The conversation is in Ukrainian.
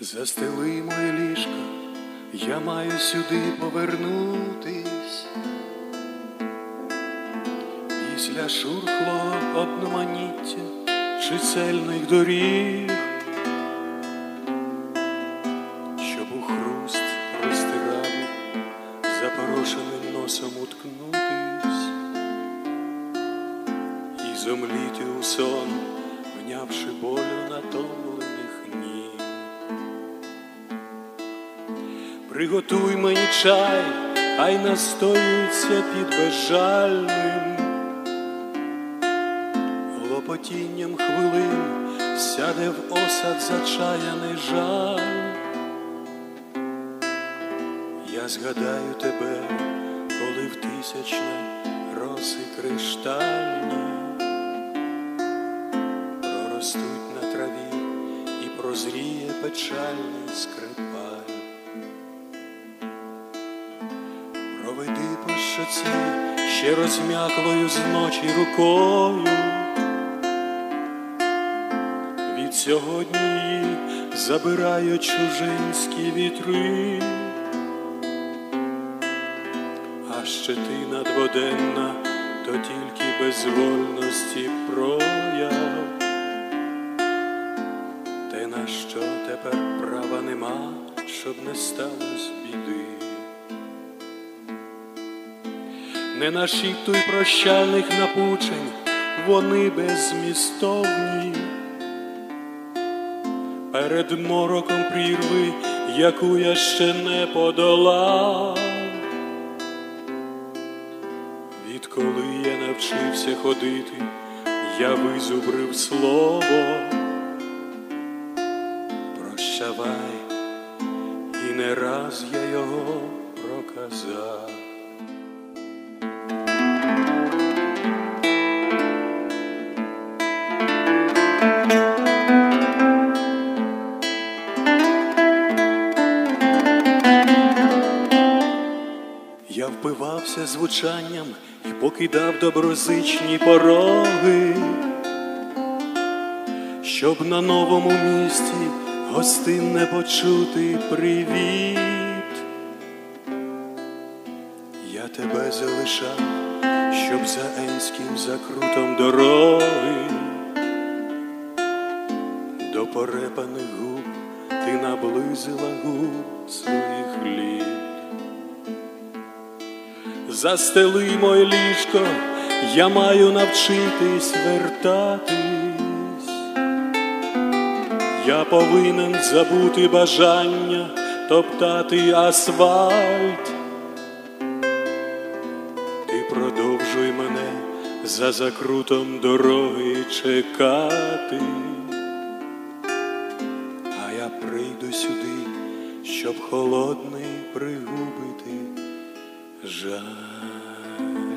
Застели моє ліжко, я маю сюди повернутись. Після шурхлого одноманіття чисельних доріг, щоб у хруст простираду запорошеним носом уткнутись і зомліти у сон, внявши болю натомлених Приготуй мені чай, хай настоюється під безжальним Лопотінням хвилин сяде в осад зачаяний жаль. Я згадаю тебе, коли в тисячне роси криштальні проростуть на траві і прозріє печальний скрипаль. Проведи ще розм'яклою з ночі рукою. Від сьогодні забирають чужинські вітри, а ще ти надводенна, то тільки безвольності прояв. Те, на що тепер права нема, щоб не сталося біди. Не нашіптуй прощальних напучень, вони беззмістовні. Перед мороком прірви, яку я ще не подолав. Відколи я навчився ходити, я визубрив слово. Прощавай, і не раз я його проказав. Я впивався звучанням і покидав доброзичні пороги, щоб на новому місці гостинне почути привіт. Я тебе залишав, щоб за енським закрутом дороги до порепаних губ ти наблизила губ своїх літ. Застели моє ліжко, я маю навчитись вертатись. Я повинен забути бажання топтати асфальт. Ти продовжуй мене за закрутом дороги чекати, а я прийду сюди, щоб холодний пригубити жаль.